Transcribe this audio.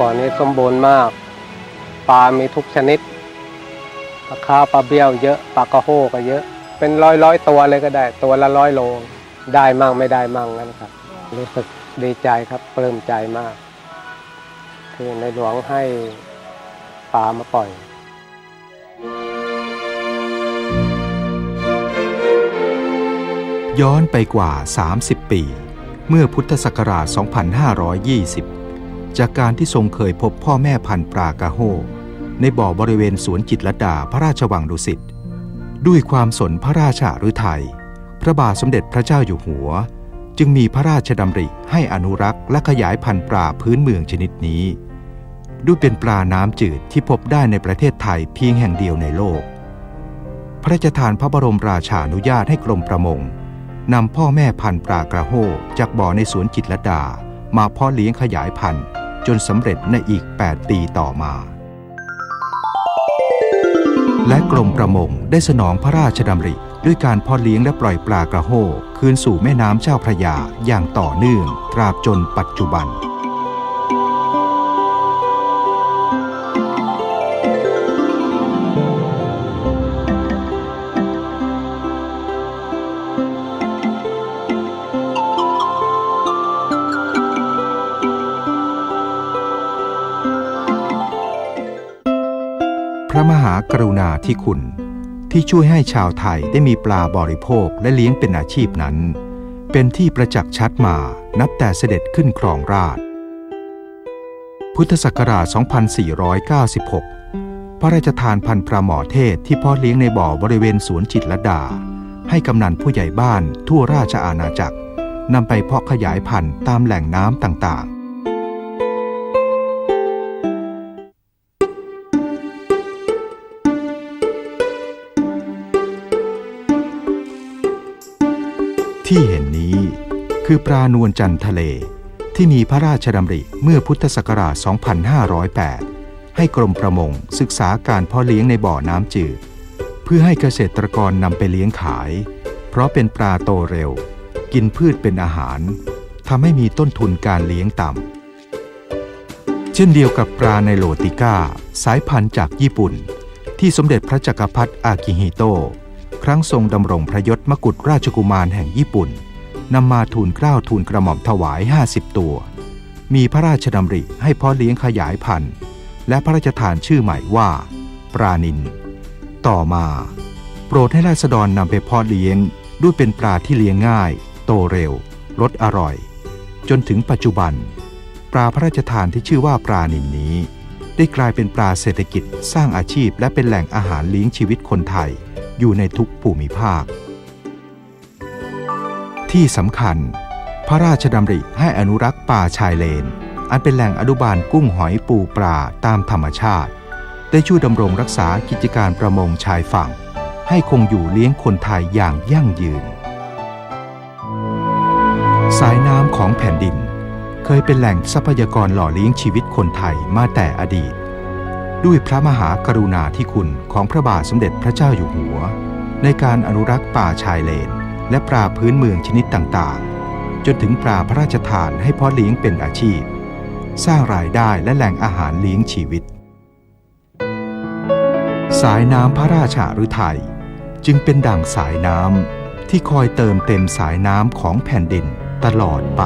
ก่อนนี้สมบูรณ์มาก ปลา มีทุกชนิด ปลาคาปลาเบี้ยวเยอะ ปลากระโฮก็เยอะ เป็นร้อยร้อยตัวเลยก็ได้ ตัวละร้อยโล ได้มั่งไม่ได้มั่งนั่นครับ รู้สึกดีใจครับปลื้มใจมาก ที่ในหลวงให้ปลามาปล่อยย้อนไปกว่า 30 ปี เมื่อพุทธศักราช 2520 จากการที่ทรงเคยพบพ่อแม่พันปลากระโฮในบ่อบริเวณสวนจิตรลดาพระราชวังดุสิตด้วยความสนพระราชาฤทัยพระบาทสมเด็จพระเจ้าอยู่หัว จึงมีพระราชดำริให้อนุรักษ์และขยายพันธุ์ปลาพื้นเมืองชนิดนี้ ด้วยเป็นปลาน้ำจืดที่พบได้ในประเทศไทยเพียงแห่งเดียวในโลก พระราชทานพระบรมราชานุญาตให้กรมประมงนำพ่อแม่พันธุ์ปลากระโฮจากบ่อในสวนจิตรลดา มาเพาะเลี้ยงขยายพันธุ์ จนสำเร็จในอีก 8 ปีต่อมา และกรมประมงได้สนองพระราชดำริ ด้วยการพ่อเลี้ยงและปล่อยปลากระโฮคืนสู่แม่น้ำเจ้าพระยาอย่างต่อเนื่องตราบจนปัจจุบัน ระมหากรุณาธิคุณ ที่ช่วยให้ชาวไทยได้มีปลาบริโภคและเลี้ยงเป็นอาชีพนั้น เป็นที่ประจักษ์ชัดมานับแต่เสด็จขึ้นครองราช พุทธศักราช 2496 พระราชทานพันธุ์ปลาหมอเทศที่เพ่อเลี้ยงในบ่อบริเวณสวนจิตรลดา ให้กำนันผู้ใหญ่บ้านทั่วราชอาณาจักรนำไปเพาะขยายพันธุ์ตามแหล่งน้ำต่างๆ ที่เห็นนี้คือปลานวลจันทะเล ที่มีพระราชดำริเมื่อพุทธศักราช 2508 ให้กรมประมงศึกษาการเพาะเลี้ยงในบ่อน้ำจืด เพื่อให้เกษตรกรนำไปเลี้ยงขาย เพราะเป็นปลาโตเร็ว กินพืชเป็นอาหารทำให้มีต้นทุนการเลี้ยงต่ำ เช่นเดียวกับปลาในโลติก้า สายพันธุ์จากญี่ปุ่น ที่สมเด็จพระจักรพรรดิอากิฮิโต รั้งทรงดำรงพระยศมกุฎราชกุมารแห่งญี่ปุ่นนำมาทูลเกล้าทูลกระหม่อมถวาย 50 ตัว มีพระราชดำริให้เพ่อเลี้ยงขยายพันธุ์ และพระราชทานชื่อใหม่ว่า ปรานิน ต่อมา โปรดให้ราษฎรนำไปเพาะเลี้ยงด้วยเป็นปลาที่เลี้ยงง่าย โตเร็วรสอร่อย จนถึงปัจจุบัน ปลาพระราชทานที่ชื่อว่าปลานินนี้ ได้กลายเป็นปลาเศรษฐกิจสร้างอาชีพและเป็นแหล่งอาหารเลี้ยงชีวิตคนไทย อยู่ในทุกภูมิภาค ที่สำคัญ พระราชดำริให้อนุรักษ์ป่าชายเลน อันเป็นแหล่งอนุบาลกุ้งหอยปูปลาตามธรรมชาติ ได้ช่วยดำรงรักษากิจการประมงชายฝั่ง ให้คงอยู่เลี้ยงคนไทยอย่างยั่งยืน สายน้ำของแผ่นดิน เคยเป็นแหล่งทรัพยากรหล่อเลี้ยงชีวิตคนไทยมาแต่อดีต ด้วยพระมหากรุณาธิคุณของพระบาทสมเด็จพระเจ้าอยู่หัว ในการอนุรักษ์ป่าชายเลน และปลาพื้นเมืองชนิดต่างๆ จนถึงปลาพระราชทานให้เพ่อเลี้ยงเป็นอาชีพ สร้างรายได้และแหล่งอาหารเลี้ยงชีวิต สายน้ำพระราชาฤทัยจึงเป็นดั่งสายน้ำที่คอยเติมเต็มสายน้ำของแผ่นดินตลอดไป